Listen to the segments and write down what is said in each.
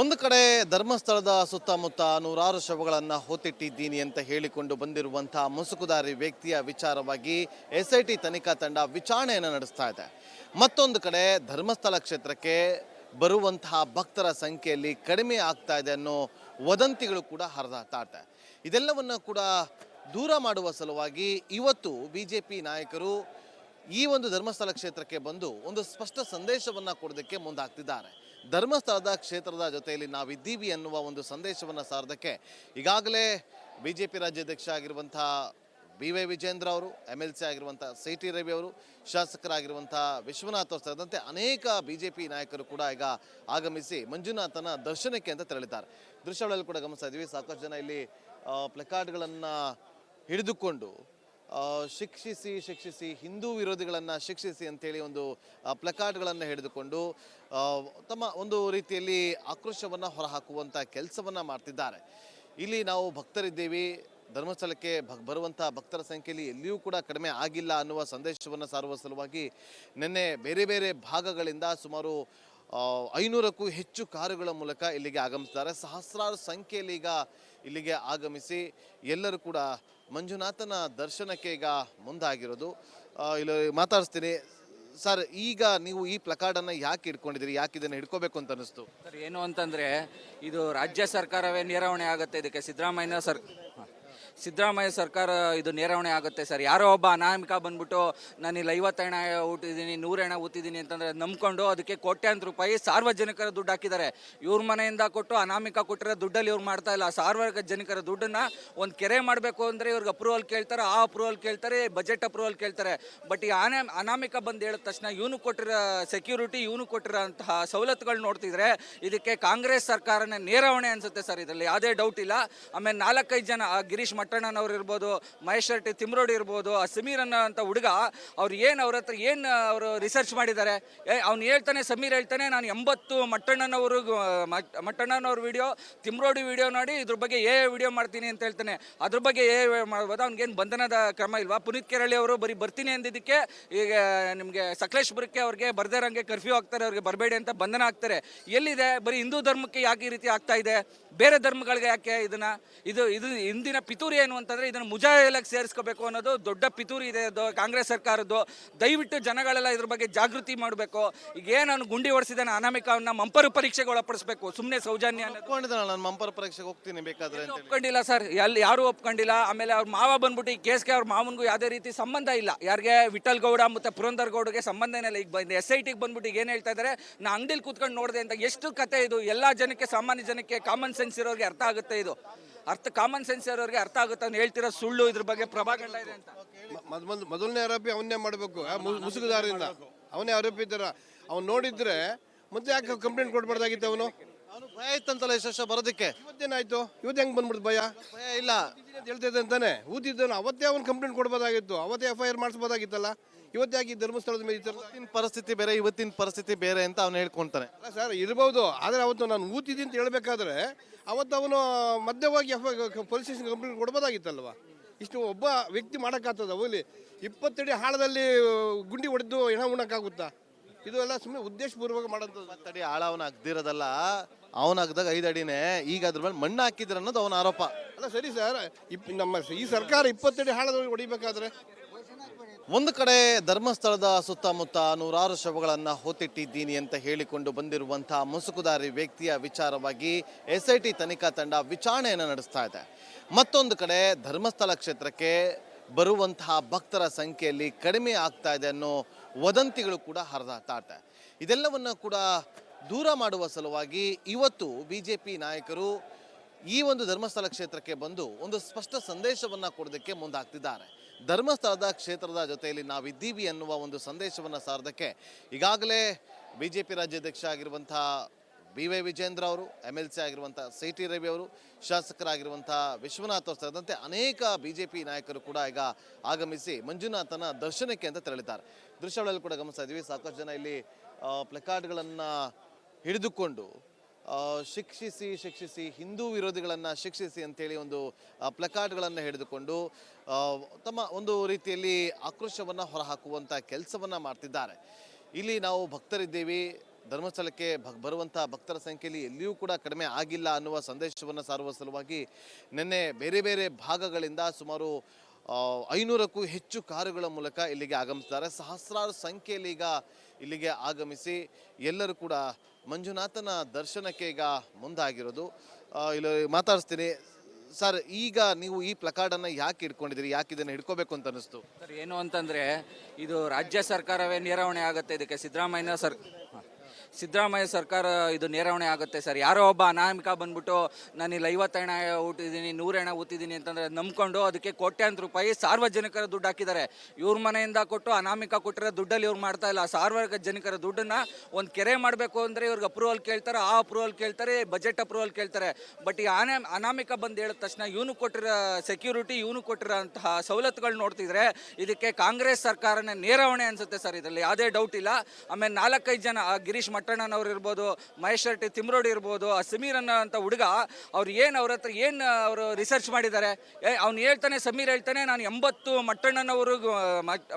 ಒಂದು ಕಡೆ ಧರ್ಮಸ್ಥಳದ ಸುತ್ತಮುತ್ತ ನೂರಾರು ಶವಗಳನ್ನು ಹೊತ್ತಿಟ್ಟಿದ್ದೀನಿ ಅಂತ ಹೇಳಿಕೊಂಡು ಬಂದಿರುವಂತಹ ಮುಸುಕುದಾರಿ ವ್ಯಕ್ತಿಯ ವಿಚಾರವಾಗಿ ಎಸ್ ಐ ಟಿ ತನಿಖಾ ತಂಡ ವಿಚಾರಣೆಯನ್ನು ನಡೆಸ್ತಾ ಇದೆ. ಮತ್ತೊಂದು ಕಡೆ ಧರ್ಮಸ್ಥಳ ಕ್ಷೇತ್ರಕ್ಕೆ ಬರುವಂತಹ ಭಕ್ತರ ಸಂಖ್ಯೆಯಲ್ಲಿ ಕಡಿಮೆ ಆಗ್ತಾ ಇದೆ ಅನ್ನೋ ವದಂತಿಗಳು ಕೂಡ ಹರಿದಾಡ್ತಾ ಇದೆ. ಇದೆಲ್ಲವನ್ನು ಕೂಡ ದೂರ ಮಾಡುವ ಸಲುವಾಗಿ ಇವತ್ತು ಬಿ ಜೆ ಪಿ ನಾಯಕರು ಈ ಒಂದು ಧರ್ಮಸ್ಥಳ ಕ್ಷೇತ್ರಕ್ಕೆ ಬಂದು ಒಂದು ಸ್ಪಷ್ಟ ಸಂದೇಶವನ್ನು ಕೊಡೋದಕ್ಕೆ ಮುಂದಾಗ್ತಿದ್ದಾರೆ. ಧರ್ಮಸ್ಥಳದ ಕ್ಷೇತ್ರದ ಜೊತೆಯಲ್ಲಿ ನಾವಿದ್ದೀವಿ ಅನ್ನುವ ಒಂದು ಸಂದೇಶವನ್ನು ಸಾರದಕ್ಕೆ ಈಗಾಗಲೇ ಬಿ ಜೆ ಪಿ ರಾಜ್ಯಾಧ್ಯಕ್ಷ ಆಗಿರುವಂಥ ಬಿ ವೈ ವಿಜೇಂದ್ರ ಅವರು ಎಂ ಎಲ್ ಸಿ ಆಗಿರುವಂಥ ಸಿ ಟಿ ರವಿ ಅವರು, ಶಾಸಕರಾಗಿರುವಂಥ ವಿಶ್ವನಾಥ್ ಅವರು ಸೇರಿದಂತೆ ಅನೇಕ ಬಿ ಜೆ ಪಿ ನಾಯಕರು ಕೂಡ ಈಗ ಆಗಮಿಸಿ ಮಂಜುನಾಥನ ದರ್ಶನಕ್ಕೆ ಅಂತ ತೆರಳಿದ್ದಾರೆ. ದೃಶ್ಯಗಳಲ್ಲಿ ಕೂಡ ಗಮನಿಸ್ತಾ ಇದ್ದೀವಿ. ಸಾಕಷ್ಟು ಜನ ಇಲ್ಲಿ ಪ್ಲೆಕಾರ್ಡ್ಗಳನ್ನು ಹಿಡಿದುಕೊಂಡು ಶಿಕ್ಷಿಸಿ ಶಿಕ್ಷಿಸಿ, ಹಿಂದೂ ವಿರೋಧಿಗಳನ್ನು ಶಿಕ್ಷಿಸಿ ಅಂತೇಳಿ ಒಂದು ಪ್ಲಕಾರ್ಡ್ಗಳನ್ನು ಹಿಡಿದುಕೊಂಡು ತಮ್ಮ ಒಂದು ರೀತಿಯಲ್ಲಿ ಆಕ್ರೋಶವನ್ನು ಹೊರಹಾಕುವಂಥ ಕೆಲಸವನ್ನು ಮಾಡ್ತಿದ್ದಾರೆ. ಇಲ್ಲಿ ನಾವು ಭಕ್ತರಿದ್ದೀವಿ. ಧರ್ಮಸ್ಥಳಕ್ಕೆ ಭಕ್ ಬರುವಂಥ ಭಕ್ತರ ಸಂಖ್ಯೆಯಲ್ಲಿ ಎಲ್ಲಿಯೂ ಕೂಡ ಕಡಿಮೆ ಆಗಿಲ್ಲ ಅನ್ನುವ ಸಂದೇಶವನ್ನು ಸಾರುವ ಸಲುವಾಗಿ ನಿನ್ನೆ ಬೇರೆ ಬೇರೆ ಭಾಗಗಳಿಂದ ಸುಮಾರು ಐನೂರಕ್ಕೂ ಹೆಚ್ಚು ಕಾರುಗಳ ಮೂಲಕ ಇಲ್ಲಿಗೆ ಆಗಮಿಸಿದ್ದಾರೆ. ಸಹಸ್ರಾರು ಸಂಖ್ಯೆಯಲ್ಲಿ ಈಗ ಇಲ್ಲಿಗೆ ಆಗಮಿಸಿ ಎಲ್ಲರೂ ಕೂಡ ಮಂಜುನಾಥನ ದರ್ಶನಕ್ಕೆ ಈಗ ಮುಂದಾಗಿರೋದು. ಇಲ್ಲಿ ಮಾತಾಡಿಸ್ತೀನಿ. ಸರ್, ಈಗ ನೀವು ಈ ಪ್ಲಕಾರ್ಡನ್ನು ಯಾಕೆ ಇಟ್ಕೊಂಡಿದ್ದೀರಿ? ಯಾಕೆ ಇದನ್ನು ಹಿಡ್ಕೋಬೇಕು ಅಂತ ಅನಿಸ್ತು ಸರ್, ಏನು ಅಂತಂದರೆ, ಇದು ರಾಜ್ಯ ಸರ್ಕಾರವೇ ನೇರವಣೆ ಆಗುತ್ತೆ. ಇದಕ್ಕೆ ಸಿದ್ದರಾಮಯ್ಯ ಸರ್ ಸಿದ್ದರಾಮಯ್ಯ ಸರ್ಕಾರ ಇದು ನೇರವಣೆ ಆಗುತ್ತೆ ಸರ್. ಯಾರೋ ಒಬ್ಬ ಅನಾಮಿಕ ಬಂದ್ಬಿಟ್ಟು ನಾನು ಇಲ್ಲಿ ಐವತ್ತೆಣ ಊಟಿದ್ದೀನಿ ನೂರೆಣ ಊತಿದ್ದೀನಿ ಅಂತಂದರೆ ನಂಬ್ಕೊಂಡು ಅದಕ್ಕೆ ಕೋಟ್ಯಾಂತರ ರೂಪಾಯಿ ಸಾರ್ವಜನಿಕರ ದುಡ್ಡು ಹಾಕಿದ್ದಾರೆ. ಇವ್ರ ಮನೆಯಿಂದ ಕೊಟ್ಟು ಅನಾಮಿಕ ಕೊಟ್ಟಿರೋ ದುಡ್ಡಲ್ಲಿ ಇವ್ರು ಮಾಡ್ತಾ ಇಲ್ಲ. ಸಾರ್ವಜನಿಕರ ದುಡ್ಡನ್ನು ಒಂದು ಕೆರೆ ಮಾಡಬೇಕು ಅಂದರೆ ಇವ್ರಿಗೆ ಅಪ್ರೂವಲ್ ಕೇಳ್ತಾರೆ, ಆ ಅಪ್ರೂವಲ್ ಕೇಳ್ತಾರೆ ಬಜೆಟ್ ಅಪ್ರೂವಲ್ ಕೇಳ್ತಾರೆ. ಬಟ್ ಈ ಆನೆ, ಅನಾಮಿಕ ಬಂದು ಹೇಳಿದ ತಕ್ಷಣ ಇವನು ಕೊಟ್ಟಿರೋ ಸೆಕ್ಯೂರಿಟಿ ಇವನು ಕೊಟ್ಟಿರೋಂತಹ ಸವಲತ್ತುಗಳು ನೋಡ್ತಿದ್ರೆ ಇದಕ್ಕೆ ಕಾಂಗ್ರೆಸ್ ಸರ್ಕಾರನೇ ನೇರವಣೆ ಅನ್ಸುತ್ತೆ ಸರ್. ಇದರಲ್ಲಿ ಯಾವುದೇ ಡೌಟ್ ಇಲ್ಲ. ಆಮೇಲೆ ನಾಲ್ಕೈದು ಜನ ಗಿರೀಶ್ ಮಟ್ಟಣ್ಣನವ್ರು ಇರ್ಬೋದು, ಮಹೇಶ್ ಶೆಟ್ಟಿ ತಿಮ್ರೋಡಿ ಇರ್ಬೋದು, ಆ ಸಮೀರ್ ಅನ್ನೋ ಅಂತ ಹುಡುಗ, ಅವ್ರು ಏನು ಅವ್ರ ಹತ್ರ ಏನು ಅವರು ರಿಸರ್ಚ್ ಮಾಡಿದ್ದಾರೆ ಅವ್ನು ಹೇಳ್ತಾನೆ, ಸಮೀರ್ ಹೇಳ್ತಾನೆ, ನಾನು ಎಂಬತ್ತು ಮಟ್ಟಣ್ಣನವರು ಮಟ್ಟಣ್ಣನವ್ರ ವಿಡಿಯೋ ತಿಮ್ರೋಡಿ ವಿಡಿಯೋ ನೋಡಿ, ಇದ್ರ ಬಗ್ಗೆ ಏ ವಿಡಿಯೋ ಮಾಡ್ತೀನಿ ಅಂತ ಹೇಳ್ತಾನೆ. ಅದ್ರ ಬಗ್ಗೆ ಏ ಮಾಡ್ಬೋದು? ಅವ್ನಿಗೇನು ಬಂಧನದ ಕ್ರಮ ಇಲ್ವಾ? ಪುನೀತ್ ಕೆರಳಿ ಅವರು ಬರೀ ಬರ್ತೀನಿ ಅಂದಿದ್ದಕ್ಕೆ, ಈಗ ನಿಮಗೆ ಸಕಲೇಶ್ಪುರಕ್ಕೆ ಅವ್ರಿಗೆ ಬರ್ದೇರಂಗೆ ಕರ್ಫ್ಯೂ ಆಗ್ತಾರೆ ಅವ್ರಿಗೆ ಬರಬೇಡಿ ಅಂತ ಬಂಧನ ಆಗ್ತಾರೆ ಎಲ್ಲಿದೆ? ಬರೀ ಹಿಂದೂ ಧರ್ಮಕ್ಕೆ ಯಾಕೆ ಈ ರೀತಿ ಆಗ್ತಾ ಇದೆ? ಬೇರೆ ಧರ್ಮಗಳಿಗೆ ಯಾಕೆ ಇದನ್ನ? ಇದು ಇದು ಇಂದಿನ ಪಿತೂರಿ ಏನು ಅಂತಂದ್ರೆ ಇದನ್ನ ಮುಜಾಹಿಲಕ್ಕೆ ಸೇರಿಸ್ಕೋಬೇಕು ಅನ್ನೋದು ದೊಡ್ಡ ಪಿತೂರಿ ಇದೆ. ಅದು ಕಾಂಗ್ರೆಸ್ ಸರ್ಕಾರದ್ದು. ದಯವಿಟ್ಟು ಜನಗಳೆಲ್ಲ ಇದ್ರ ಬಗ್ಗೆ ಜಾಗೃತಿ ಮಾಡಬೇಕು. ಈಗ ಏನು ಗುಂಡಿ ಹೊಡೆಸಿದ್ದಾನೆ ಅನಾಮಿಕವನ್ನ ಮಂಪರು ಪರೀಕ್ಷೆಗೆ ಒಳಪಡಿಸಬೇಕು. ಸುಮ್ಮನೆ ಸೌಜನ್ಯ ನಾನು ಮಂಪರ ಪರೀಕ್ಷೆಗೆ ಹೋಗ್ತೀನಿ ಬೇಕಾದ್ರೆ ಒಪ್ಕೊಂಡಿಲ್ಲ ಸರ್? ಎಲ್ಲಿ ಯಾರು ಒಪ್ಕೊಂಡಿಲ್ಲ. ಆಮೇಲೆ ಅವ್ರ ಮಾವ ಬಂದ್ಬಿಟ್ಟು ಈ ಕೇಸ್ಗೆ ಅವ್ರ ಮಾವನ್ಗೂ ಯಾವುದೇ ರೀತಿ ಸಂಬಂಧ ಇಲ್ಲ. ಯಾರಿಗೆ? ವಿಠಲ್ ಗೌಡ ಮತ್ತೆ ಪುರಂದರ್ ಗೌಡಗೆ ಸಂಬಂಧನೇ ಇಲ್ಲ. ಈಗ ಬಂದು ಎಸ್ ಐ ಟಿಗೆ ಬಂದ್ಬಿಟ್ಟು ಈಗ ಏನು ಹೇಳ್ತಾ ಇದ್ದಾರೆ ನಾ ಅಂಗಡಿಲಿ ಕೂತ್ಕೊಂಡು ನೋಡಿದೆ ಅಂತ. ಎಷ್ಟು ಕತೆ ಇದು? ಎಲ್ಲ ಜನಕ್ಕೆ ಸಾಮಾನ್ಯ ಜನಕ್ಕೆ ಕಾಮನ್ ಸೆನ್ಸ್ ಇರೋರಿಗೆ ಅರ್ಥ ಆಗುತ್ತೆ ಇದು. ಅರ್ಥ ಕಾಮನ್ ಸೆನ್ಸ್ ಇರೋರಿಗೆ ಅರ್ಥ ಆಗುತ್ತೆ ಅಂತ ಹೇಳ್ತಿರೋ ಸುಳ್ಳು ಇದ್ರ ಬಗ್ಗೆ ಪ್ರಭಾಗಂಡ ಇದೆ ಅಂತ. ಮೊದ್- ಮೊದ್- ಮೊದಲನೇ ಆರೋಪಿ ಅವನ್ನೇ ಮಾಡಬೇಕು. ಮುಸುಗುದಾರಿಂದ ಅವನೇ ಆರೋಪಿ ಇದ್ದಾರ ಅವ್ನು ನೋಡಿದ್ರೆ ಮತ್ತೆ ಯಾಕೆ ಕಂಪ್ಲೇಂಟ್ ಕೊಡ್ಬಾರ್ದಾಗಿತ್ತು ಅವನು? ಅವನು ಭಯ ಇತ್ತಂತಲ್ಲ ಯಶಸ್ಸ ಬರೋದಕ್ಕೆ. ಇವತ್ತೇನಾಯ್ತು? ಇವತ್ತು ಹೆಂಗ್ ಬಂದ್ಬಿಡ್ತು ಭಯ? ಭಯ ಇಲ್ಲ. ಹೇಳ್ತಿದ್ದೆ ಅಂತಾನೆ ಊದಿದ್ದನು. ಅವತ್ತೇ ಅವ್ನು ಕಂಪ್ಲೇಂಟ್ ಕೊಡ್ಬೋದಾಗಿತ್ತು. ಅವತ್ತೇ ಎಫ್ ಐ ಆರ್ ಮಾಡಿಸ್ಬೋದಾಗಿತ್ತಲ್ಲ. ಇವತ್ತು ಯಾಕೆ ಈ ಧರ್ಮಸ್ಥಳದ ಮೇಲೆ ಈ ಥರ ಇವತ್ತಿನ ಪರಿಸ್ಥಿತಿ ಬೇರೆ ಇವತ್ತಿನ ಪರಿಸ್ಥಿತಿ ಬೇರೆ ಅಂತ ಅವನು ಹೇಳ್ಕೊಂತಾನೆ ಅಲ್ಲ ಸರ್ ಇರ್ಬೋದು. ಆದರೆ ಅವತ್ತು ನಾನು ಊತಿದ್ದೀನಿ ಅಂತ ಹೇಳ್ಬೇಕಾದ್ರೆ ಅವತ್ತು ಅವನು ಮಧ್ಯವಾಗಿ ಎಫ್ ಪೊಲೀಸ್ ಸ್ಟೇಷನ್ ಕಂಪ್ಲೇಂಟ್ ಕೊಡ್ಬೋದಾಗಿತ್ತಲ್ವ? ಇಷ್ಟು ಒಬ್ಬ ವ್ಯಕ್ತಿ ಮಾಡೋಕ್ಕಾಗ್ತದ? ಹೋಗ್ಲಿ ಇಪ್ಪತ್ತಡಿ ಹಾಳದಲ್ಲಿ ಗುಂಡಿ ಹೊಡೆದು ಹೆಣ ಉಣ್ಣಕ್ಕಾಗುತ್ತಾ? ಇದು ಎಲ್ಲ ಸುಮ್ಮನೆ ಉದ್ದೇಶಪೂರ್ವಕ ಮಾಡೋಂಥದ್ದು. ತಡಿ ಆಳ ಅವನ ಅಗ್ದಿರೋದಲ್ಲ ಅವನ ಅಗ್ದಾಗ ಐದು ಅಡಿನೇ ಈಗ ಅದ್ರ ಮೇಲೆ ಮಣ್ಣು ಹಾಕಿದ್ರ ಅನ್ನೋದು ಅವನ ಆರೋಪ. ಅಲ್ಲ ಸರಿ ಸರ್ ಇಪ್ ನಮ್ಮ ಈ ಸರ್ಕಾರ ಇಪ್ಪತ್ತಡಿ ಹಾಳದಲ್ಲಿ ಹೊಡಿಬೇಕಾದ್ರೆ? ಒಂದು ಕಡೆ ಧರ್ಮಸ್ಥಳದ ಸುತ್ತಮುತ್ತ ನೂರಾರು ಶವಗಳನ್ನು ಹೊತ್ತಿಟ್ಟಿದ್ದೀನಿ ಅಂತ ಹೇಳಿಕೊಂಡು ಬಂದಿರುವಂತಹ ಮುಸುಕುದಾರಿ ವ್ಯಕ್ತಿಯ ವಿಚಾರವಾಗಿ ಎಸ್ ಐ ಟಿ ತನಿಖಾ ತಂಡ ವಿಚಾರಣೆಯನ್ನು ನಡೆಸ್ತಾ ಇದೆ. ಮತ್ತೊಂದು ಕಡೆ ಧರ್ಮಸ್ಥಳ ಕ್ಷೇತ್ರಕ್ಕೆ ಬರುವಂತಹ ಭಕ್ತರ ಸಂಖ್ಯೆಯಲ್ಲಿ ಕಡಿಮೆ ಆಗ್ತಾ ಇದೆ ಅನ್ನೋ ವದಂತಿಗಳು ಕೂಡ ಹರಿದಾಡ್ತಾ ಇದೆ. ಇದೆಲ್ಲವನ್ನು ಕೂಡ ದೂರ ಮಾಡುವ ಸಲುವಾಗಿ ಇವತ್ತು ಬಿ ಜೆ ಪಿ ನಾಯಕರು ಈ ಒಂದು ಧರ್ಮಸ್ಥಳ ಕ್ಷೇತ್ರಕ್ಕೆ ಬಂದು ಒಂದು ಸ್ಪಷ್ಟ ಸಂದೇಶವನ್ನು ಕೊಡೋದಕ್ಕೆ ಮುಂದಾಗ್ತಿದ್ದಾರೆ. ಧರ್ಮಸ್ಥಳದ ಕ್ಷೇತ್ರದ ಜೊತೆಯಲ್ಲಿ ನಾವಿದ್ದೀವಿ ಅನ್ನುವ ಒಂದು ಸಂದೇಶವನ್ನು ಸಾರದಕ್ಕೆ ಈಗಾಗಲೇ ಬಿ ಜೆ ಪಿ ರಾಜ್ಯಾಧ್ಯಕ್ಷ ಆಗಿರುವಂಥ ಬಿ ವೈ ವಿಜೇಂದ್ರ ಅವರು ಎಂ ಎಲ್ ಸಿ ಆಗಿರುವಂಥ ಸಿ ಟಿ ರವಿ ಅವರು, ಶಾಸಕರಾಗಿರುವಂಥ ವಿಶ್ವನಾಥ್ ಅವರು ಸೇರಿದಂತೆ ಅನೇಕ ಬಿ ಜೆ ಪಿ ನಾಯಕರು ಕೂಡ ಈಗ ಆಗಮಿಸಿ ಮಂಜುನಾಥನ ದರ್ಶನಕ್ಕೆ ಅಂತ ತೆರಳಿದ್ದಾರೆ. ದೃಶ್ಯಗಳಲ್ಲಿ ಕೂಡ ಗಮನಿಸ್ತಾ ಇದ್ದೀವಿ. ಸಾಕಷ್ಟು ಜನ ಇಲ್ಲಿ ಪ್ಲೆಕಾರ್ಡ್ಗಳನ್ನು ಹಿಡಿದುಕೊಂಡು ಶಿಕ್ಷಿಸಿ ಶಿಕ್ಷಿಸಿ, ಹಿಂದೂ ವಿರೋಧಿಗಳನ್ನು ಶಿಕ್ಷಿಸಿ ಅಂತೇಳಿ ಒಂದು ಪ್ಲಕಾರ್ಡ್ಗಳನ್ನು ಹಿಡಿದುಕೊಂಡು ತಮ್ಮ ಒಂದು ರೀತಿಯಲ್ಲಿ ಆಕ್ರೋಶವನ್ನು ಹೊರಹಾಕುವಂಥ ಕೆಲಸವನ್ನು ಮಾಡ್ತಿದ್ದಾರೆ. ಇಲ್ಲಿ ನಾವು ಭಕ್ತರಿದ್ದೇವೆ. ಧರ್ಮಸ್ಥಳಕ್ಕೆ ಭಕ್ ಬರುವಂಥ ಭಕ್ತರ ಸಂಖ್ಯೆಯಲ್ಲಿ ಎಲ್ಲಿಯೂ ಕೂಡ ಕಡಿಮೆ ಆಗಿಲ್ಲ ಅನ್ನುವ ಸಂದೇಶವನ್ನು ಸಾರುವ ಸಲುವಾಗಿ ನಿನ್ನೆ ಬೇರೆ ಬೇರೆ ಭಾಗಗಳಿಂದ ಸುಮಾರು ಐನೂರಕ್ಕೂ ಹೆಚ್ಚು ಕಾರುಗಳ ಮೂಲಕ ಇಲ್ಲಿಗೆ ಆಗಮಿಸಿದ್ದಾರೆ ಸಹಸ್ರಾರು ಸಂಖ್ಯೆಯಲ್ಲಿ ಈಗ ಇಲ್ಲಿಗೆ ಆಗಮಿಸಿ ಎಲ್ಲರೂ ಕೂಡ ಮಂಜುನಾಥನ ದರ್ಶನಕ್ಕೆ ಈಗ ಮುಂದಾಗಿರೋದು. ಇಲ್ಲಿ ಮಾತಾಡಿಸ್ತೀನಿ. ಸರ್, ಈಗ ನೀವು ಈ ಪ್ಲಕಾರ್ಡನ್ನು ಯಾಕೆ ಇಟ್ಕೊಂಡಿದ್ದೀರಿ? ಯಾಕೆ ಇದನ್ನು ಹಿಡ್ಕೋಬೇಕು ಅಂತ ಅನಿಸ್ತು ಸರ್, ಏನು ಅಂತಂದರೆ ಇದು ರಾಜ್ಯ ಸರ್ಕಾರವೇ ನೇರವಣೆ ಆಗುತ್ತೆ. ಇದಕ್ಕೆ ಸಿದ್ದರಾಮಯ್ಯ ಸರ್. ಸಿದ್ದರಾಮಯ್ಯ ಸರ್ಕಾರ ಇದು ನೇರವಣೆ ಆಗುತ್ತೆ ಸರ್. ಯಾರೋ ಒಬ್ಬ ಅನಾಮಿಕ ಬಂದ್ಬಿಟ್ಟು ನಾನು ಇಲ್ಲಿ ಐವತ್ತೆಣ ಊಟಿದ್ದೀನಿ ನೂರೆಣ ಊತಿದ್ದೀನಿ ಅಂತಂದರೆ ನಂಬ್ಕೊಂಡು ಅದಕ್ಕೆ ಕೋಟ್ಯಾಂತರ ರೂಪಾಯಿ ಸಾರ್ವಜನಿಕರ ದುಡ್ಡು ಹಾಕಿದ್ದಾರೆ. ಇವ್ರ ಮನೆಯಿಂದ ಕೊಟ್ಟು ಅನಾಮಿಕ ಕೊಟ್ಟಿರೋ ದುಡ್ಡಲ್ಲಿ ಇವ್ರು ಮಾಡ್ತಾ ಇಲ್ಲ. ಸಾರ್ವಜನಿಕರ ದುಡ್ಡನ್ನ ಒಂದು ಕೆರೆ ಮಾಡಬೇಕು ಅಂದರೆ ಇವ್ರಿಗೆ ಅಪ್ರೂವಲ್ ಕೇಳ್ತಾರೆ, ಆ ಅಪ್ರೂವಲ್ ಕೇಳ್ತಾರೆ ಬಜೆಟ್ ಅಪ್ರೂವಲ್ ಕೇಳ್ತಾರೆ. ಬಟ್ ಈ ಆನೆ, ಅನಾಮಿಕ ಬಂದು ಹೇಳಿದ ತಕ್ಷಣ ಇವನು ಕೊಟ್ಟಿರೋ ಸೆಕ್ಯೂರಿಟಿ ಇವನು ಕೊಟ್ಟಿರೋ ಅಂತಹ ಸವಲತ್ತುಗಳು ನೋಡ್ತಿದ್ರೆ ಇದಕ್ಕೆ ಕಾಂಗ್ರೆಸ್ ಸರ್ಕಾರನೇ ನೇರವಣೆ ಅನ್ಸುತ್ತೆ ಸರ್. ಇದರಲ್ಲಿ ಯಾವುದೇ ಡೌಟ್ ಇಲ್ಲ. ಆಮೇಲೆ ನಾಲ್ಕೈದು ಜನ ಗಿರೀಶ್ ಗಿರೀಶ್ ಮಟ್ಟಣ್ಣನವ್ರು ಇರ್ಬೋದು ಮಹೇಶ್ ಶೆಟ್ಟಿ ತಿಮ್ರೋಡಿ ಇರ್ಬೋದು, ಆ ಸಮೀರ್ ಅನ್ನೋ ಅಂತ ಹುಡುಗ, ಅವ್ರು ಏನು ಅವ್ರ ಹತ್ರ ಏನು ಅವರು ರಿಸರ್ಚ್ ಮಾಡಿದ್ದಾರೆ ಅವ್ನು ಹೇಳ್ತಾನೆ, ಸಮೀರ್ ಹೇಳ್ತಾನೆ, ನಾನು ಎಂಬತ್ತು ಮಟ್ಟಣ್ಣನವರು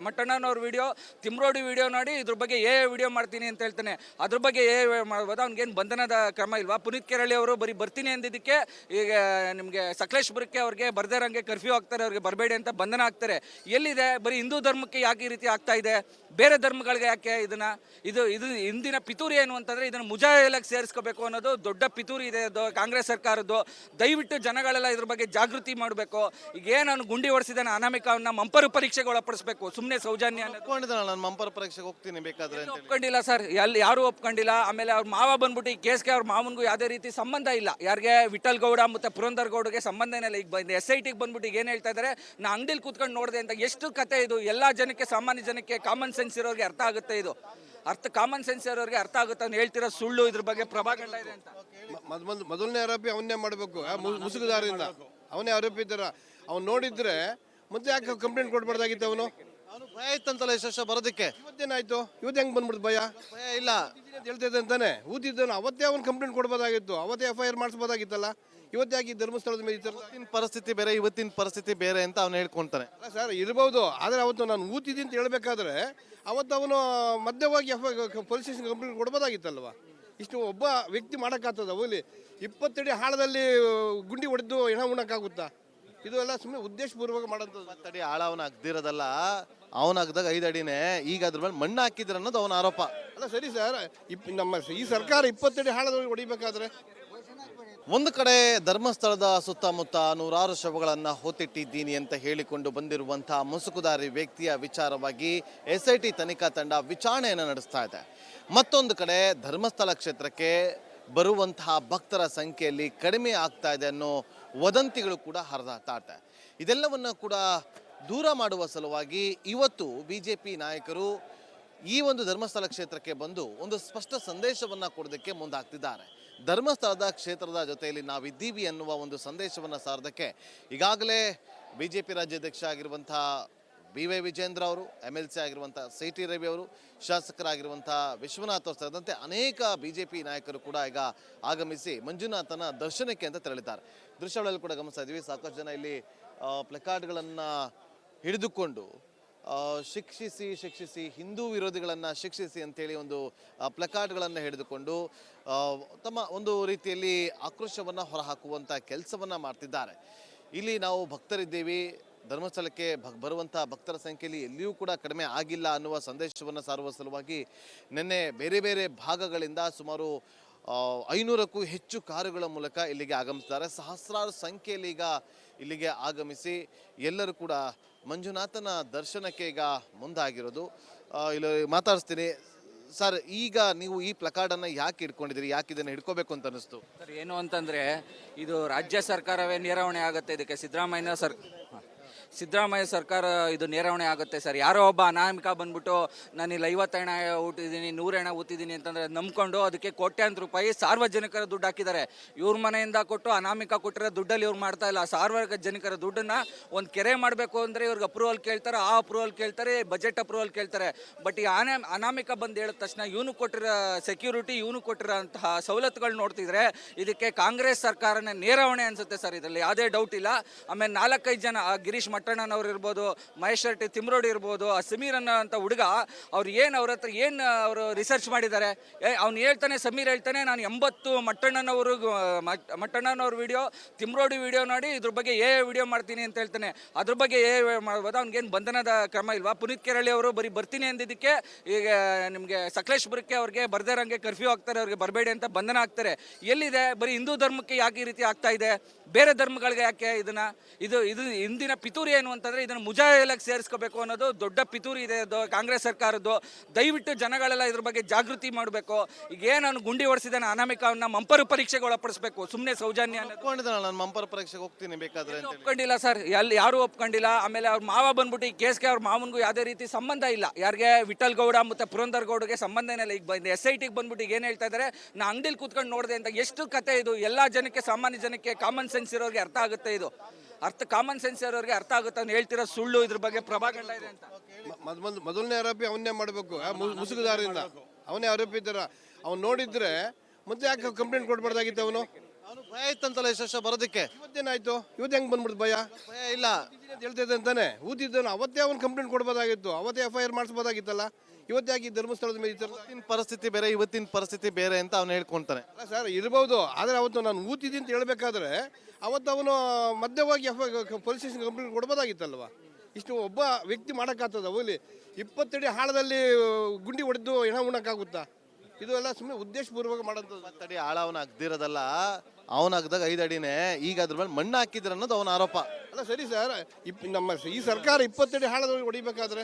ಮಟ್ಟಣ್ಣನವ್ರ ವಿಡಿಯೋ ತಿಮ್ರೋಡಿ ವಿಡಿಯೋ ನೋಡಿ, ಇದ್ರ ಬಗ್ಗೆ ಏ ವಿಡಿಯೋ ಮಾಡ್ತೀನಿ ಅಂತ ಹೇಳ್ತಾನೆ. ಅದ್ರ ಬಗ್ಗೆ ಏ ಮಾಡ್ಬೋದು ಅವ್ನಿಗೇನು ಬಂಧನದ ಕ್ರಮ ಇಲ್ವಾ? ಪುನೀತ್ ಕೆರಳಿ ಅವರು ಬರೀ ಬರ್ತೀನಿ ಅಂದಿದ್ದಕ್ಕೆ, ಈಗ ನಿಮಗೆ ಸಕಲೇಶ್ಪುರಕ್ಕೆ ಅವ್ರಿಗೆ ಬರ್ದಿರಂಗೆ ಕರ್ಫ್ಯೂ ಆಗ್ತಾರೆ ಅವ್ರಿಗೆ ಬರಬೇಡಿ ಅಂತ ಬಂಧನ ಆಗ್ತಾರೆ ಎಲ್ಲಿದೆ? ಬರೀ ಹಿಂದೂ ಧರ್ಮಕ್ಕೆ ಯಾಕೆ ಈ ರೀತಿ ಆಗ್ತಾ ಇದೆ? ಬೇರೆ ಧರ್ಮಗಳಿಗೆ ಯಾಕೆ ಇದನ್ನ? ಇದು ಇದು ಇಂದಿನ ಪಿತೂರಿ ಏನು ಅಂತಂದ್ರೆ ಇದನ್ನ ಮುಜಾಹಿಲಕ್ಕೆ ಸೇರಿಸ್ಕೋಬೇಕು ಅನ್ನೋದು ದೊಡ್ಡ ಪಿತೂರಿ ಇದೆ. ಅದು ಕಾಂಗ್ರೆಸ್ ಸರ್ಕಾರದ್ದು. ದಯವಿಟ್ಟು ಜನಗಳೆಲ್ಲ ಇದ್ರ ಬಗ್ಗೆ ಜಾಗೃತಿ ಮಾಡಬೇಕು. ಈಗ ಏನು ಗುಂಡಿ ಹೊಡೆಸಿದ್ದಾನೆ ಅನಾಮಿಕವನ್ನ ಮಂಪರು ಪರೀಕ್ಷೆಗೆ ಒಳಪಡಿಸಬೇಕು. ಸುಮ್ಮನೆ ಸೌಜನ್ಯ ನಾನು ಮಂಪರ ಪರೀಕ್ಷೆಗೆ ಹೋಗ್ತೀನಿ ಬೇಕಾದ್ರೆ ಒಪ್ಕೊಂಡಿಲ್ಲ ಸರ್? ಎಲ್ಲಿ ಯಾರು ಒಪ್ಕೊಂಡಿಲ್ಲ? ಆಮೇಲೆ ಅವ್ರ ಮಾವ ಬಂದ್ಬಿಟ್ಟು ಈ ಕೇಸ್ಗೆ ಅವ್ರ ಮಾವನಿಗೂ ಯಾವುದೇ ರೀತಿ ಸಂಬಂಧ ಇಲ್ಲ. ಯಾರಿಗೆ? ವಿಠಲ್ ಗೌಡ ಮತ್ತೆ ಪುರಂದರ್ ಗೌಡಗೆ ಸಂಬಂಧನೇ ಇಲ್ಲ. ಈಗ ಬಂದು ಎಸ್ ಐ ಟಿಗೆ ಬಂದ್ಬಿಟ್ಟು ಈಗ ಏನು ಹೇಳ್ತಾ ಇದ್ದಾರೆ ನಾ ಅಂಗಡಿಲಿ ಕೂತ್ಕೊಂಡು ನೋಡಿದೆ ಅಂತ ಎಷ್ಟು ಕತೆ ಇದು. ಎಲ್ಲ ಜನಕ್ಕೆ ಸಾಮಾನ್ಯ ಜನಕ್ಕೆ ಕಾಮನ್ ಸೆನ್ಸ್ ಇರೋರಿಗೆ ಅರ್ಥ ಆಗುತ್ತೆ ಇದು. ಅರ್ಥ ಕಾಮನ್ ಸೆನ್ಸ್ ಇರೋರಿಗೆ ಅರ್ಥ ಆಗುತ್ತೆ ಅಂತ ಹೇಳ್ತಿರೋ? ಸುಳ್ಳು ಇದ್ರ ಬಗ್ಗೆ ಪ್ರಭಾಗಂಡ ಇದೆ ಅಂತ. ಮೊದ್- ಮೊದ್- ಮೊದಲನೇ ಆರೋಪಿ ಅವನ್ನೇ ಮಾಡಬೇಕು ಮುಸುಗುದಾರದಿಂದ ಅವನೇ ಆರೋಪಿ ಇದ್ದಾರ ಅವ್ನು ನೋಡಿದ್ರೆ ಮತ್ತೆ ಯಾಕೆ ಕಂಪ್ಲೇಂಟ್ ಕೊಡ್ಬಾರ್ದಾಗಿತ್ತು ಅವನು? ಅವನು ಭಯ ಇತ್ತಂತಲ್ಲ ಯಶಸ್ವ ಬರೋದಕ್ಕೆ. ಇವತ್ತೇನಾಯ್ತು? ಇವತ್ತು ಹೆಂಗೆ ಬಂದ್ಬಿಡ್ತು ಭಯ? ಭಯ ಇಲ್ಲ. ಹೇಳ್ತಿದ್ದೆ ಅಂತಾನೆ. ಊದಿದ್ದನು ಅವತ್ತೇ ಅವ್ನು ಕಂಪ್ಲೇಂಟ್ ಕೊಡ್ಬೋದಾಗಿತ್ತು. ಅವತ್ತೇ ಎಫ್ ಐ ಆರ್ ಮಾಡಿಸ್ಬೋದಾಗಿತ್ತಲ್ಲ. ಇವತ್ತು ಯಾಕೆ ಈ ಧರ್ಮಸ್ಥಳದ ಮೇಲೆ ಈ ಥರ ಇವತ್ತಿನ ಪರಿಸ್ಥಿತಿ ಬೇರೆ ಇವತ್ತಿನ ಪರಿಸ್ಥಿತಿ ಬೇರೆ ಅಂತ ಅವನು ಹೇಳ್ಕೊಂತಾನೆ ಅಲ್ಲ ಸರ್ ಇರ್ಬೋದು. ಆದರೆ ಅವತ್ತು ನಾನು ಊತಿದ್ದೀನಿ ಅಂತ ಹೇಳ್ಬೇಕಾದ್ರೆ ಅವತ್ತು ಅವನು ಮಧ್ಯವಾಗಿ ಎಫ್ ಪೊಲೀಸ್ ಸ್ಟೇಷನ್ ಕಂಪ್ಲೇಂಟ್ ಕೊಡ್ಬೋದಾಗಿತ್ತಲ್ವ? ಇಷ್ಟು ಒಬ್ಬ ವ್ಯಕ್ತಿ ಮಾಡೋಕ್ಕಾಗ್ತದ? ಹೋಗ್ಲಿ ಇಪ್ಪತ್ತಡಿ ಹಾಳದಲ್ಲಿ ಗುಂಡಿ ಹೊಡೆದು ಹೆಣ ಉಣ್ಣಕ್ಕಾಗುತ್ತಾ? ಇದು ಎಲ್ಲ ಸುಮ್ಮನೆ ಉದ್ದೇಶಪೂರ್ವಕ ಮಾಡೋಂಥದ್ದು. ತಡಿ ಆಳ ಅವನ ಅಗ್ದಿರೋದಲ್ಲ ಅವನ ಅಗ್ದಾಗ ಐದು ಅಡಿನೇ ಈಗ ಅದ್ರ ಮೇಲೆ ಮಣ್ಣು ಹಾಕಿದ್ರ ಅನ್ನೋದು ಅವನ ಆರೋಪ. ಅಲ್ಲ ಸರಿ ಸರ್ ಇಪ್ ನಮ್ಮ ಈ ಸರ್ಕಾರ ಇಪ್ಪತ್ತಡಿ ಹಾಳದಲ್ಲಿ ಹೊಡಿಬೇಕಾದ್ರೆ? ಒಂದು ಕಡೆ ಧರ್ಮಸ್ಥಳದ ಸುತ್ತಮುತ್ತ ನೂರಾರು ಶವಗಳನ್ನು ಹೊತ್ತಿಟ್ಟಿದ್ದೀನಿ ಅಂತ ಹೇಳಿಕೊಂಡು ಬಂದಿರುವಂತಹ ಮುಸುಕುದಾರಿ ವ್ಯಕ್ತಿಯ ವಿಚಾರವಾಗಿ ಎಸ್ ಐ ಟಿ ತನಿಖಾ ತಂಡ ವಿಚಾರಣೆಯನ್ನು ನಡೆಸ್ತಾ ಇದೆ. ಮತ್ತೊಂದು ಕಡೆ ಧರ್ಮಸ್ಥಳ ಕ್ಷೇತ್ರಕ್ಕೆ ಬರುವಂತಹ ಭಕ್ತರ ಸಂಖ್ಯೆಯಲ್ಲಿ ಕಡಿಮೆ ಆಗ್ತಾ ಇದೆ ಅನ್ನೋ ವದಂತಿಗಳು ಕೂಡ ಹರಿದಾಡ್ತಾ ಇದೆ. ಇದೆಲ್ಲವನ್ನು ಕೂಡ ದೂರ ಮಾಡುವ ಸಲುವಾಗಿ ಇವತ್ತು ಬಿ ಜೆ ಪಿ ನಾಯಕರು ಈ ಒಂದು ಧರ್ಮಸ್ಥಳ ಕ್ಷೇತ್ರಕ್ಕೆ ಬಂದು ಒಂದು ಸ್ಪಷ್ಟ ಸಂದೇಶವನ್ನ ಕೊಡೋದಕ್ಕೆ ಮುಂದಾಗ್ತಿದ್ದಾರೆ. ಧರ್ಮಸ್ಥಳದ ಕ್ಷೇತ್ರದ ಜೊತೆಯಲ್ಲಿ ನಾವಿದ್ದೀವಿ ಅನ್ನುವ ಒಂದು ಸಂದೇಶವನ್ನು ಸಾರದಕ್ಕೆ ಈಗಾಗಲೇ ಬಿ ಜೆ ಪಿ ರಾಜ್ಯಾಧ್ಯಕ್ಷ ಆಗಿರುವಂಥ ಬಿ ವೈ ವಿಜೇಂದ್ರ ಅವರು ಎಂ ಎಲ್ ಸಿ ಆಗಿರುವಂಥ ಸಿ ಟಿ ರವಿ ಅವರು, ಶಾಸಕರಾಗಿರುವಂಥ ವಿಶ್ವನಾಥ್ ಅವರು ಸೇರಿದಂತೆ ಅನೇಕ ಬಿ ಜೆ ಪಿ ನಾಯಕರು ಕೂಡ ಈಗ ಆಗಮಿಸಿ ಮಂಜುನಾಥನ ದರ್ಶನಕ್ಕೆ ಅಂತ ತೆರಳಿದ್ದಾರೆ. ದೃಶ್ಯಗಳಲ್ಲಿ ಕೂಡ ಗಮನಿಸ್ತಾ ಇದ್ದೀವಿ. ಸಾಕಷ್ಟು ಜನ ಇಲ್ಲಿ ಪ್ಲೆಕಾರ್ಡ್ಗಳನ್ನು ಹಿಡಿದುಕೊಂಡು ಶಿಕ್ಷಿಸಿ ಶಿಕ್ಷಿಸಿ, ಹಿಂದೂ ವಿರೋಧಿಗಳನ್ನು ಶಿಕ್ಷಿಸಿ ಅಂತೇಳಿ ಒಂದು ಪ್ಲಕಾರ್ಡ್ಗಳನ್ನು ಹಿಡಿದುಕೊಂಡು ತಮ್ಮ ಒಂದು ರೀತಿಯಲ್ಲಿ ಆಕ್ರೋಶವನ್ನು ಹೊರಹಾಕುವಂಥ ಕೆಲಸವನ್ನು ಮಾಡ್ತಿದ್ದಾರೆ. ಇಲ್ಲಿ ನಾವು ಭಕ್ತರಿದ್ದೀವಿ. ಧರ್ಮಸ್ಥಳಕ್ಕೆ ಭಕ್ ಬರುವಂಥ ಭಕ್ತರ ಸಂಖ್ಯೆಯಲ್ಲಿ ಎಲ್ಲಿಯೂ ಕೂಡ ಕಡಿಮೆ ಆಗಿಲ್ಲ ಅನ್ನುವ ಸಂದೇಶವನ್ನು ಸಾರುವ ಸಲುವಾಗಿ ನಿನ್ನೆ ಬೇರೆ ಬೇರೆ ಭಾಗಗಳಿಂದ ಸುಮಾರು ಐನೂರಕ್ಕೂ ಹೆಚ್ಚು ಕಾರುಗಳ ಮೂಲಕ ಇಲ್ಲಿಗೆ ಆಗಮಿಸ್ತಾರೆ. ಸಹಸ್ರಾರು ಸಂಖ್ಯೆಯಲ್ಲಿ ಈಗ ಇಲ್ಲಿಗೆ ಆಗಮಿಸಿ ಎಲ್ಲರೂ ಕೂಡ ಮಂಜುನಾಥನ ದರ್ಶನಕ್ಕೆ ಈಗ ಮುಂದಾಗಿರೋದು. ಇಲ್ಲಿ ಮಾತಾಡಿಸ್ತೀನಿ. ಸರ್, ಈಗ ನೀವು ಈ ಪ್ಲಕಾರ್ಡನ್ನು ಯಾಕೆ ಇಟ್ಕೊಂಡಿದ್ದೀರಿ ಯಾಕೆ ಇದನ್ನು ಹಿಡ್ಕೋಬೇಕು ಅಂತ ಅನಿಸ್ತು ಸರ್, ಏನು ಅಂತಂದರೆ ಇದು ರಾಜ್ಯ ಸರ್ಕಾರವೇ ನೇರವಣೆ ಆಗುತ್ತೆ. ಇದಕ್ಕೆ ಸಿದ್ದರಾಮಯ್ಯ ಸರ್. ಸಿದ್ದರಾಮಯ್ಯ ಸರ್ಕಾರ ಇದು ನೇರವಣೆ ಆಗುತ್ತೆ ಸರ್. ಯಾರೋ ಒಬ್ಬ ಅನಾಮಿಕ ಬಂದ್ಬಿಟ್ಟು ನಾನು ಇಲ್ಲಿ ಐವತ್ತೆಣ ಊಟಿದ್ದೀನಿ ನೂರೆಣ ಊತಿದ್ದೀನಿ ಅಂತಂದರೆ ನಂಬ್ಕೊಂಡು ಅದಕ್ಕೆ ಕೋಟ್ಯಾಂತರ ರೂಪಾಯಿ ಸಾರ್ವಜನಿಕರ ದುಡ್ಡು ಹಾಕಿದ್ದಾರೆ. ಇವ್ರ ಮನೆಯಿಂದ ಕೊಟ್ಟು ಅನಾಮಿಕ ಕೊಟ್ಟರೆ ದುಡ್ಡಲ್ಲಿ ಇವ್ರು ಮಾಡ್ತಾ ಇಲ್ಲ. ಸಾರ್ವಜನಿಕರ ದುಡ್ಡನ್ನು ಒಂದು ಕೆರೆ ಮಾಡಬೇಕು ಅಂದರೆ ಇವ್ರಿಗೆ ಅಪ್ರೂವಲ್ ಕೇಳ್ತಾರೆ, ಆ ಅಪ್ರೂವಲ್ ಕೇಳ್ತಾರೆ ಬಜೆಟ್ ಅಪ್ರೂವಲ್ ಕೇಳ್ತಾರೆ. ಬಟ್ ಈ ಆನೆ ಅನಾಮಿಕ ಬಂದು ಹೇಳಿದ ತಕ್ಷಣ ಇವನು ಕೊಟ್ಟಿರೋ ಸೆಕ್ಯೂರಿಟಿ ಇವನು ಕೊಟ್ಟಿರೋಂತಹ ಸವಲತ್ತುಗಳು ನೋಡ್ತಿದ್ರೆ ಇದಕ್ಕೆ ಕಾಂಗ್ರೆಸ್ ಸರ್ಕಾರನೇ ನೇರವಣೆ ಅನ್ಸುತ್ತೆ ಸರ್. ಇದರಲ್ಲಿ ಯಾವುದೇ ಡೌಟ್ ಇಲ್ಲ. ಆಮೇಲೆ ನಾಲ್ಕೈದು ಜನ ಗಿರೀಶ್ ಮಟ್ಟಣ್ಣನವ್ರು ಇರ್ಬೋದು, ಮಹೇಶ್ ಶೆಟ್ಟಿ, ತಿಮ್ರೋಡಿ ಇರ್ಬೋದು, ಆ ಸಮೀರ್ ಅನ್ನೋ ಅಂತ ಹುಡುಗ, ಅವ್ರು ಏನು ಅವ್ರ ಹತ್ರ ಏನು ಅವರು ರಿಸರ್ಚ್ ಮಾಡಿದ್ದಾರೆ ಅವ್ನು ಹೇಳ್ತಾನೆ, ಸಮೀರ್ ಹೇಳ್ತಾನೆ, ನಾನು ಎಂಬತ್ತು ಮಟ್ಟಣ್ಣನವರು ಮಟ್ಟಣ್ಣನವ್ರ ವಿಡಿಯೋ ತಿಮ್ರೋಡಿ ವಿಡಿಯೋ ನೋಡಿ, ಇದ್ರ ಬಗ್ಗೆ ಏ ವಿಡಿಯೋ ಮಾಡ್ತೀನಿ ಅಂತ ಹೇಳ್ತಾನೆ. ಅದ್ರ ಬಗ್ಗೆ ಏ ಮಾಡ್ಬೋದು ಅವ್ನಿಗೇನು ಬಂಧನದ ಕ್ರಮ ಇಲ್ವಾ? ಪುನೀತ್ ಕೆರಳಿ ಅವರು ಬರೀ ಬರ್ತೀನಿ ಅಂದಿದ್ದಕ್ಕೆ, ಈಗ, ನಿಮಗೆ ಸಕಲೇಶ್ಪುರಕ್ಕೆ ಅವ್ರಿಗೆ ಬರ್ದಿರಂಗೆ ಕರ್ಫ್ಯೂ ಆಗ್ತಾರೆ ಅವ್ರಿಗೆ ಬರಬೇಡಿ ಅಂತ ಬಂಧನ ಆಗ್ತಾರೆ ಎಲ್ಲಿದೆ? ಬರೀ ಹಿಂದೂ ಧರ್ಮಕ್ಕೆ ಯಾಕೆ ಈ ರೀತಿ ಆಗ್ತಾ ಇದೆ? ಬೇರೆ ಧರ್ಮಗಳಿಗೆ ಯಾಕೆ ಇದನ್ನ ಇದು ಇದು ಇಂದಿನ ಪಿತೂರಿ ಏನು ಅಂತಂದ್ರೆ ಇದನ್ನ ಮುಜಾಯಿಲಕ್ಕೆ ಸೇರಿಸ್ಕೋಬೇಕು ಅನ್ನೋದು ದೊಡ್ಡ ಪಿತೂರಿ ಇದೆ ಅದು ಕಾಂಗ್ರೆಸ್ ಸರ್ಕಾರದ್ದು. ದಯವಿಟ್ಟು ಜನಗಳೆಲ್ಲ ಇದ್ರ ಬಗ್ಗೆ ಜಾಗೃತಿ ಮಾಡಬೇಕು. ಈಗ ಏನು ಗುಂಡಿ ಹೊಡಿಸಿದಾನೆ ಅನಾಮಿಕವನ್ನ ಮಂಪರು ಪರೀಕ್ಷೆಗೆ ಒಳಪಡಿಸಬೇಕು. ಸುಮ್ಮನೆ ಸೌಜನ್ಯ ನಾನು ಮಂಪರ ಪರೀಕ್ಷೆಗೆ ಹೋಗ್ತೀನಿ ಬೇಕಾದ್ರೆ ಒಪ್ಕೊಂಡಿಲ್ಲ ಸರ್ ಎಲ್ಲಿ ಯಾರು ಒಪ್ಕೊಂಡಿಲ್ಲ. ಆಮೇಲೆ ಅವ್ರ ಮಾವ ಬಂದ್ಬಿಟ್ಟು ಈ ಕೇಸ್ಗೆ ಅವ್ರ ಮಾವನ್ಗೂ ಯಾವುದೇ ರೀತಿ ಸಂಬಂಧ ಇಲ್ಲ. ಯಾರಿಗೆ? ವಿಠಲ್ ಗೌಡ ಮತ್ತೆ ಪುರಂದರ್ ಗೌಡಗೆ ಸಂಬಂಧ ಏನಿಲ್ಲ ಈಗ ಬಂದು ಎಸ್ ಐ ಟಿಗೆ ಬಂದ್ಬಿಟ್ಟು ಈಗ ಏನು ಹೇಳ್ತಾ ಇದ್ದಾರೆ ನಾ ಅಂಗಡಿಲಿ ಕೂತ್ಕೊಂಡು ನೋಡಿದೆ ಅಂತ ಎಷ್ಟು ಕತೆ ಇದು. ಎಲ್ಲ ಜನಕ್ಕೆ ಸಾಮಾನ್ಯ ಜನಕ್ಕೆ ಕಾಮನ್ ಸೆನ್ಸ್ ಇರೋರಿಗೆ ಅರ್ಥ ಆಗುತ್ತೆ ಇದು. ಅರ್ಥ ಕಾಮನ್ ಸೆನ್ಸ್ ಇರೋರಿಗೆ ಅರ್ಥ ಆಗುತ್ತೆ ಅಂತ ಹೇಳ್ತಿರೋ ಸುಳ್ಳು ಇದ್ರ ಬಗ್ಗೆ ಪ್ರಭಾಗಂಡ ಇದೆ ಅಂತ. ಮೊದ್- ಮೊದ್- ಮೊದಲನೇ ಆರೋಪಿ ಅವನ್ನೇ ಮಾಡಬೇಕು ಮುಸುಗುದಾರದಿಂದ ಅವನೇ ಆರೋಪಿ ಇದ್ದಾರ ಅವ್ನು ನೋಡಿದ್ರೆ ಮುಂದೆ ಯಾಕೆ ಕಂಪ್ಲೇಂಟ್ ಕೊಡ್ಬಾರ್ದಾಗಿತ್ತು ಅವನು? ಅವನು ಭಯ ಇತ್ತಂತಲ್ಲ ಯಶಸ್ವ ಬರೋದಕ್ಕೆ. ಇವತ್ತೇನಾಯ್ತು ಇವತ್ತು ಹೆಂಗ್ ಬಂದ್ಬಿಡ್ತು ಭಯ? ಭಯ ಇಲ್ಲ. ಹೇಳ್ತಿದ್ದೆ ಅಂತಾನೆ. ಊದಿದ್ದನು ಅವತ್ತೇ ಅವ್ನು ಕಂಪ್ಲೇಂಟ್ ಕೊಡ್ಬೋದಾಗಿತ್ತು. ಅವತ್ತೇ ಎಫ್ ಐ ಆರ್ ಮಾಡಿಸ್ಬೋದಾಗಿತ್ತಲ್ಲ. ಇವತ್ತು ಯಾಕೆ ಈ ಧರ್ಮಸ್ಥಳದ ಮೇಲೆ ಈ ಇವತ್ತಿನ ಪರಿಸ್ಥಿತಿ ಬೇರೆ ಇವತ್ತಿನ ಪರಿಸ್ಥಿತಿ ಬೇರೆ ಅಂತ ಅವ್ನು ಹೇಳ್ಕೊಂತಾನೆ ಅಲ್ಲ ಸರ್ ಇರ್ಬೋದು. ಆದರೆ ಅವತ್ತು ನಾನು ಊತಿದ್ದೀನಿ ಅಂತ ಹೇಳ್ಬೇಕಾದ್ರೆ ಅವತ್ತು ಅವನು ಮಧ್ಯವಾಗಿ ಎಫ್ ಪೊಲೀಸ್ ಸ್ಟೇಷನ್ ಕಂಪ್ಲೇಂಟ್ ಕೊಡ್ಬೋದಾಗಿತ್ತಲ್ವ? ಇಷ್ಟು ಒಬ್ಬ ವ್ಯಕ್ತಿ ಮಾಡೋಕ್ಕಾಗ್ತದ? ಹೋಗ್ಲಿ ಇಪ್ಪತ್ತಡಿ ಹಾಳದಲ್ಲಿ ಗುಂಡಿ ಹೊಡೆದು ಹೆಣ ಉಣ್ಣಕ್ಕಾಗುತ್ತಾ? ಇದು ಎಲ್ಲ ಸುಮ್ಮನೆ ಉದ್ದೇಶಪೂರ್ವಕ ಮಾಡೋಂಥದ್ದು. ತಡಿ ಆಳ ಅವನ ಅಗ್ದಿರೋದಲ್ಲ ಅವನ ಅಗ್ದಾಗ ಐದು ಅಡಿನೇ ಈಗ ಅದ್ರ ಮೇಲೆ ಮಣ್ಣು ಹಾಕಿದ್ರೆ ಅನ್ನೋದು ಅವನ ಆರೋಪ. ಅಲ್ಲ ಸರಿ ಸರ್ ಇಪ್ ನಮ್ಮ ಈ ಸರ್ಕಾರ ಇಪ್ಪತ್ತಡಿ ಹಾಳದಲ್ಲಿ ಹೊಡಿಬೇಕಾದ್ರೆ?